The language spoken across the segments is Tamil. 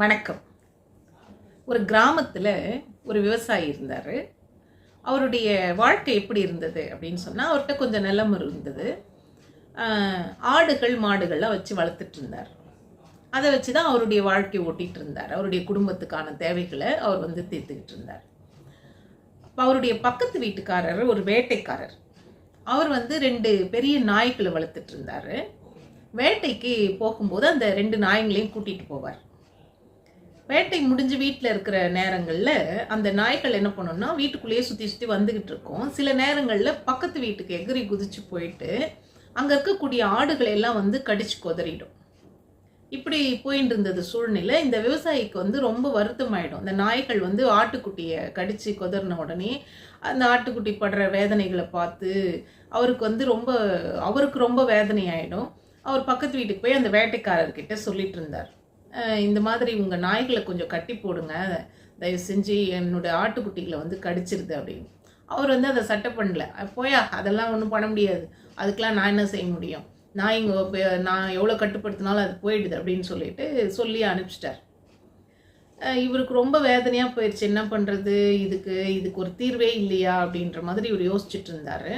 வணக்கம். ஒரு கிராமத்தில் ஒரு விவசாயி இருந்தார். அவருடைய வாழ்க்கை எப்படி இருந்தது அப்படின்னு சொன்னால் அவர்கிட்ட கொஞ்சம் நிலம் இருந்தது. ஆடுகள் மாடுகள்லாம் வச்சு வளர்த்துட்டு இருந்தார். அதை வச்சு தான் அவருடைய வாழ்க்கை ஓட்டிகிட்டு இருந்தார். அவருடைய குடும்பத்துக்கான தேவைகளை அவர் வந்து தீர்த்துக்கிட்டு இருந்தார். அவருடைய பக்கத்து வீட்டுக்காரர் ஒரு வேட்டைக்காரர். அவர் வந்து ரெண்டு பெரிய நாய்களை வளர்த்துட்டு இருந்தார். வேட்டைக்கு போகும்போது அந்த ரெண்டு நாய்ங்களையும் கூட்டிகிட்டு போவார். வேட்டை முடிஞ்சு வீட்டில் இருக்கிற நேரங்களில் அந்த நாய்கள் என்ன பண்ணும்னா வீட்டுக்குள்ளேயே சுற்றி சுற்றி வந்துக்கிட்டு இருக்கோம். சில நேரங்களில் பக்கத்து வீட்டுக்கு எகிரி குதிச்சு போயிட்டு அங்கே இருக்கக்கூடிய ஆடுகளை எல்லாம் வந்து கடிச்சு கொதறிடும். இப்படி போயின்னு இருந்தது சூழ்நிலை. இந்த விவசாயிக்கு வந்து ரொம்ப வருத்தமாயிடும். இந்த நாய்கள் வந்து ஆட்டுக்குட்டியை கடித்து கொதறின உடனே அந்த ஆட்டுக்குட்டி படுற வேதனைகளை பார்த்து அவருக்கு வந்து ரொம்ப அவருக்கு ரொம்ப வேதனை ஆகிடும் அவர் பக்கத்து வீட்டுக்கு போய் அந்த வேட்டைக்காரர்கிட்ட சொல்லிட்டு இருந்தார். இந்த மாதிரி உங்கள் நாய்களை கொஞ்சம் கட்டி போடுங்க. தயவு செஞ்சு என்னுடைய ஆட்டுக்குட்டிகளை வந்து கடிச்சிருது அப்படின்னு. அவர் வந்து அதை சட்டை பண்ணல. போயா அதெல்லாம் ஒன்றும் பண்ண முடியாது. அதுக்கெலாம் நான் என்ன செய்ய முடியும்? நான் இங்கே நான் எவ்வளோ கட்டுப்படுத்தினாலும் அது போயிடுது அப்படின்னு சொல்லிட்டு சொல்லி அனுப்பிச்சிட்டார். இவருக்கு ரொம்ப வேதனையாக போயிடுச்சு என்ன பண்ணுறது இதுக்கு இதுக்கு ஒரு தீர்வே இல்லையா அப்படின்ற மாதிரி இவர் யோசிச்சுட்டு இருந்தார்.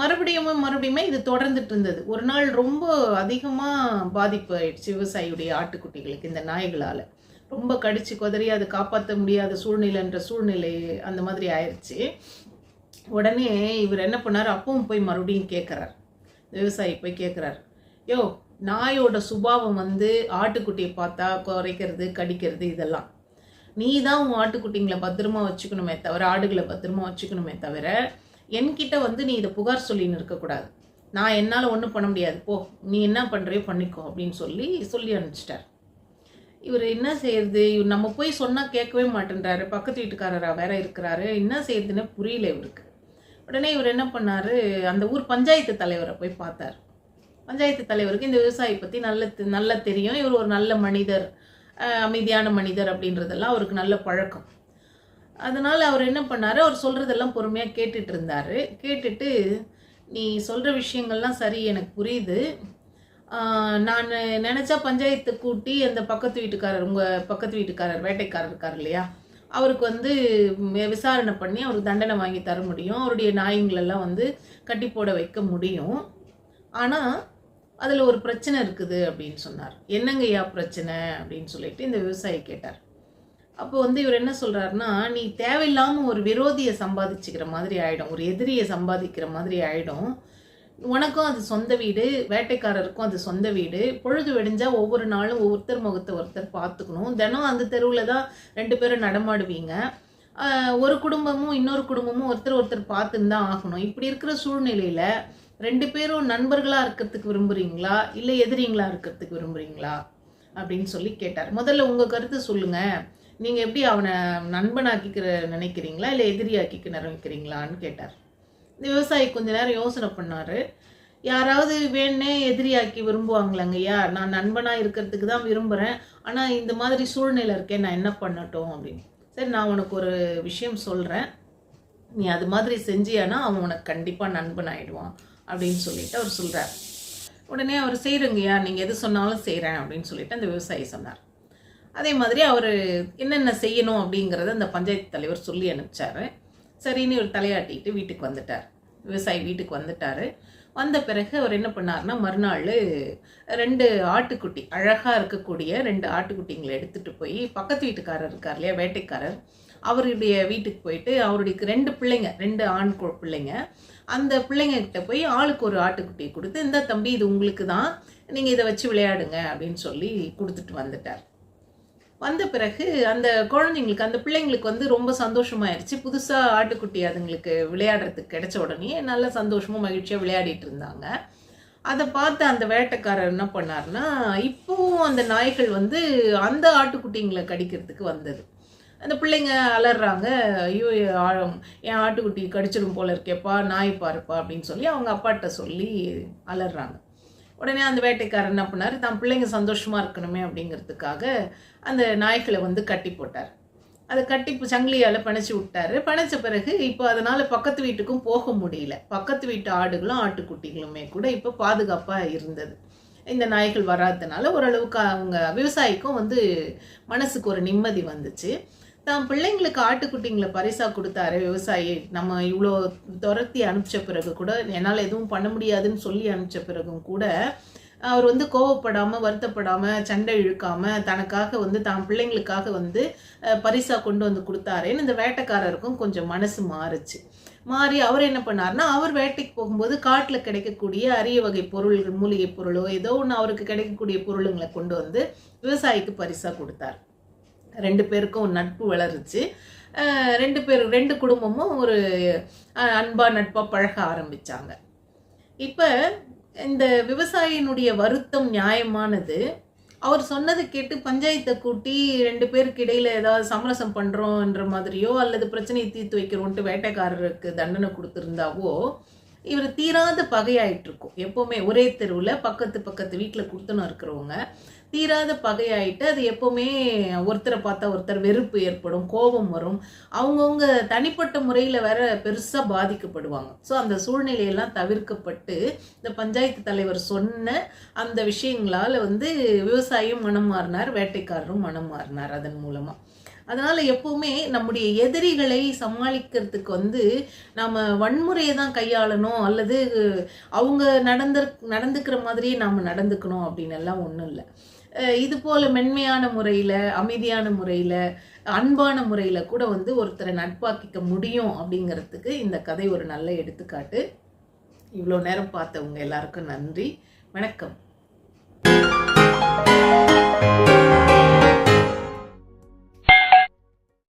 மறுபடியும் மறுபடியுமே இது தொடர்ந்துட்டு இருந்தது. ஒரு நாள் ரொம்ப அதிகமாக பாதிப்பு ஆயிடுச்சு விவசாயியுடைய ஆட்டுக்குட்டிகளுக்கு இந்த நாய்களால். ரொம்ப கடிச்சு குதறி அதை காப்பாற்ற முடியாத சூழ்நிலைன்ற சூழ்நிலை அந்த மாதிரி ஆயிடுச்சு உடனே இவர் என்ன பண்ணார்? அப்பவும் போய் மறுபடியும் கேட்குறார் விவசாயி போய் கேட்குறாரு யோ நாயோட சுபாவம் வந்து ஆட்டுக்குட்டியை பார்த்தா குறைக்கிறது கடிக்கிறது இதெல்லாம். நீ தான் உன் ஆட்டுக்குட்டிங்களை பத்திரமா வச்சுக்கணுமே தவிர ஆடுகளை பத்திரமா வச்சுக்கணுமே தவிர என்கிட்ட வந்து நீ இதை புகார் சொல்லின்னு இருக்கக்கூடாது நான் என்னால் ஒன்றும் பண்ண முடியாது. போ நீ என்ன பண்ணுறியோ பண்ணிக்கோ அப்படின்னு சொல்லி சொல்லி அனுப்பிச்சிட்டார். இவர் என்ன செய்யறது? இவர் நம்ம போய் சொன்னால் கேட்கவே மாட்டேன்றாரு. பக்கத்து வீட்டுக்காரராக வேற இருக்கிறாரு. என்ன செய்யறதுன்னு புரியல இவருக்கு. உடனே இவர் என்ன பண்ணாரு? அந்த ஊர் பஞ்சாயத்து தலைவரை போய் பார்த்தார். பஞ்சாயத்து தலைவருக்கு இந்த விவசாயி பற்றி நல்ல தெ- நல்லா தெரியும். இவர் ஒரு நல்ல மனிதர் அமைதியான மனிதர் அப்படின்றதெல்லாம் அவருக்கு நல்ல பழக்கம். அதனால் அவர் என்ன பண்ணார்? அவர் சொல்கிறதெல்லாம் பொறுமையாக கேட்டுட்டு இருந்தார். கேட்டுட்டு நீ சொல்கிற விஷயங்கள்லாம் சரி எனக்கு புரியுது. நான் நினச்சா பஞ்சாயத்தை கூட்டி அந்த பக்கத்து வீட்டுக்காரர் உங்கள் பக்கத்து வீட்டுக்காரர் வேட்டைக்காரர் இருக்கார் இல்லையா? அவருக்கு வந்து விசாரணை பண்ணி அவருக்கு தண்டனை வாங்கி தர முடியும். அவருடைய நாய்ங்களெல்லாம் வந்து கட்டி போட வைக்க முடியும். ஆனால் அதில் ஒரு பிரச்சனை இருக்குது அப்படின்னு சொன்னார். என்னங்கய்யா பிரச்சனை? அப்படின்னு சொல்லிட்டு இந்த விவசாயி கேட்டார். அப்போ வந்து இவர் என்ன சொல்கிறாருன்னா நீ தேவையில்லாமல் ஒரு விரோதியை சம்பாதிச்சுக்கிற மாதிரி ஆகிடும் ஒரு எதிரியை சம்பாதிக்கிற மாதிரி ஆகிடும் உனக்கும் அது சொந்த வீடு வேட்டைக்காரருக்கும் அது சொந்த வீடு. பொழுது வெடிஞ்சால் ஒவ்வொரு நாளும் ஒருத்தர் முகத்தை ஒருத்தர் பார்த்துக்கணும். தினம் அந்த தெருவில் தான் ரெண்டு பேரும் நடமாடுவீங்க. ஒரு குடும்பமும் இன்னொரு குடும்பமும் ஒருத்தர் ஒருத்தர் பார்த்துன்னு தான் ஆகணும். இப்படி இருக்கிற சூழ்நிலையில் ரெண்டு பேரும் நண்பர்களாக இருக்கிறதுக்கு விரும்புகிறீங்களா இல்லை எதிரிங்களா இருக்கிறதுக்கு விரும்புகிறீங்களா அப்படின்னு சொல்லி கேட்டார். முதல்ல உங்கள் கருத்து சொல்லுங்கள் நீங்க எப்படி அவனை நண்பனாக்கிக்கிற நினைக்கிறீங்களா? இல்லை எதிரியாக்கிக்க நினைக்கிறீங்களான்னு கேட்டார். இந்த விவசாயி கொஞ்ச நேரம் யோசனை பண்ணாரு. யாராவது வேணே எதிரியாக்கி விரும்புவாங்களாங்கய்யா? நான் நண்பனாக இருக்கிறதுக்கு தான் விரும்புகிறேன் ஆனால் இந்த மாதிரி சூழ்நிலை இருக்கேன். நான் என்ன பண்ணட்டும் அப்படின்னு. சரி நான் உனக்கு ஒரு விஷயம் சொல்கிறேன் நீ அது மாதிரி செஞ்சியானா அவன் உனக்கு கண்டிப்பாக நண்பன் ஆகிடுவான் அப்படின்னு சொல்லிட்டு அவர் சொல்கிறார் உடனே அவர் செய்கிறங்கய்யா நீங்கள் எது சொன்னாலும் செய்கிறேன் அப்படின்னு சொல்லிட்டு அந்த விவசாயி சொன்னார். அதே மாதிரி அவர் என்னென்ன செய்யணும் அப்படிங்கிறத அந்த பஞ்சாயத்து தலைவர் சொல்லி அனுப்பிச்சாரு. சரின்னு இவர் தலையாட்டிட்டு வீட்டுக்கு வந்துட்டார். விவசாயி வீட்டுக்கு வந்துட்டார். வந்த பிறகு அவர் என்ன பண்ணார்னா மறுநாள் ரெண்டு ஆட்டுக்குட்டி அழகாக இருக்கக்கூடிய ரெண்டு ஆட்டுக்குட்டிங்களை எடுத்துகிட்டு போய் பக்கத்து வீட்டுக்காரர் இருக்கார் இல்லையா வேட்டைக்காரர் அவருடைய வீட்டுக்கு போயிட்டு அவருடைய ரெண்டு பிள்ளைங்க ரெண்டு ஆண் கு- பிள்ளைங்க. அந்த பிள்ளைங்க கிட்ட போய் ஆளுக்கு ஒரு ஆட்டுக்குட்டியை கொடுத்து இந்த தம்பி இது உங்களுக்கு தான் நீங்கள் இதை வச்சு விளையாடுங்க அப்படின்னு சொல்லி கொடுத்துட்டு வந்துட்டார். வந்த பிறகு அந்த குழந்தைங்களுக்கு அந்த பிள்ளைங்களுக்கு வந்து ரொம்ப சந்தோஷமாயிருச்சு. புதுசாக ஆட்டுக்குட்டி அதுங்களுக்கு விளையாடுறதுக்கு கிடைச்ச உடனே நல்ல சந்தோஷமும் மகிழ்ச்சியாக விளையாடிட்டு இருந்தாங்க. அதை பார்த்து அந்த வேட்டைக்காரர் என்ன பண்ணாருன்னா இப்போவும் அந்த நாய்கள் வந்து அந்த ஆட்டுக்குட்டிங்களை கடிக்கிறதுக்கு வந்தது. அந்த பிள்ளைங்க அலறாங்க ஐயோ ஆ- என் ஆட்டுக்குட்டி கடிச்சிடும் போல இருக்கேப்பா நாய் பாருப்பா அப்படின்னு சொல்லி அவங்க அப்பாட்ட சொல்லி அலறாங்க. உடனே அந்த வேட்டைக்காரர் என்ன பண்ணார்? தான் பிள்ளைங்க சந்தோஷமாக இருக்கணுமே அப்படிங்கிறதுக்காக அந்த நாய்களை வந்து கட்டி போட்டார். அதை கட்டி சங்கிலியால் பிணைச்சி விட்டாரு. பிணைச்ச பிறகு இப்போ அதனால் பக்கத்து வீட்டுக்கும் போக முடியல. பக்கத்து வீட்டு ஆடுகளும் ஆட்டுக்குட்டிகளுமே கூட இப்போ பாதுகாப்பாக இருந்தது. இந்த நாய்கள் வராததுனால ஓரளவுக்கு அவங்க விவசாயிக்கும் வந்து மனசுக்கு ஒரு நிம்மதி வந்துச்சு. தான் பிள்ளைங்களுக்கு ஆட்டுக்குட்டிங்களை பரிசா கொடுத்தாரு விவசாயி நம்ம இவ்வளோ துரத்தி அனுப்பிச்ச பிறகு கூட என்னால் எதுவும் பண்ண முடியாதுன்னு சொல்லி அனுப்பிச்ச பிறகும் கூட அவர் வந்து கோவப்படாமல் வருத்தப்படாமல் சண்டை இழுக்காமல் தனக்காக வந்து தான் பிள்ளைங்களுக்காக வந்து பரிசாக கொண்டு வந்து கொடுத்தாரேன்னு இந்த வேட்டைக்காரருக்கும் கொஞ்சம் மனசு மாறுச்சு. மாறி அவர் என்ன பண்ணார்னா அவர் வேட்டைக்கு போகும்போது காட்டில் கிடைக்கக்கூடிய அரிய வகை பொருள்கள் மூலிகை பொருளோ ஏதோ ஒன்று அவருக்கு கிடைக்கக்கூடிய பொருளுங்களை கொண்டு வந்து விவசாயிக்கு பரிசாக கொடுத்தார். ரெண்டு பேருக்கும் நட்பு வளருச்சு. ரெண்டு பேர் ரெண்டு குடும்பமும் ஒரு அன்பாக அன்பா பழக ஆரம்பிச்சாங்க. இப்போ இந்த விவசாயினுடைய வருத்தம் நியாயமானது. அவர் சொன்னதை கேட்டு பஞ்சாயத்தை கூட்டி ரெண்டு பேருக்கு இடையில் ஏதாவது சமரசம் பண்ணுறோன்ற மாதிரியோ அல்லது பிரச்சனையை தீர்த்து வைக்கிறோன்ட்டு வேட்டைக்காரருக்கு தண்டனை கொடுத்துருந்தாவோ இவர் தீராத பகையாயிட்டிருக்கும். எப்போவுமே ஒரே தெருவில் பக்கத்து பக்கத்து வீட்டில் கொடுத்துன்னு இருக்கிறவங்க. தீராத பகையாயிட்டு அது எப்போவுமே ஒருத்தரை பார்த்தா ஒருத்தர் வெறுப்பு ஏற்படும் கோபம் வரும். அவங்கவுங்க தனிப்பட்ட முறையில் வேற பெருசாக பாதிக்கப்படுவாங்க. ஸோ அந்த சூழ்நிலையெல்லாம் தவிர்க்கப்பட்டு இந்த பஞ்சாயத்து தலைவர் சொன்ன அந்த விஷயங்களால் வந்து விவசாயியும் மனம் மாறினார் வேட்டைக்காரரும் மனம் மாறினார் அதன் மூலமாக அதனால் எப்போவுமே நம்முடைய எதிரிகளை சமாளிக்கிறதுக்கு வந்து நாம் வன்முறையை தான் கையாளணும். அல்லது அவங்க நடந்து நடந்துக்கிற மாதிரியே நாம் நடந்துக்கணும் அப்படின்னு எல்லாம் ஒன்றும் இல்லை இது போல் மென்மையான முறையில் அமைதியான முறையில் அன்பான முறையில் கூட வந்து ஒருத்தரை நட்பாக்கிக்க முடியும் அப்படிங்கிறதுக்கு இந்த கதை ஒரு நல்ல எடுத்துக்காட்டு. இவ்வளோ நேரம் பார்த்தவங்க எல்லாருக்கும் நன்றி. வணக்கம்.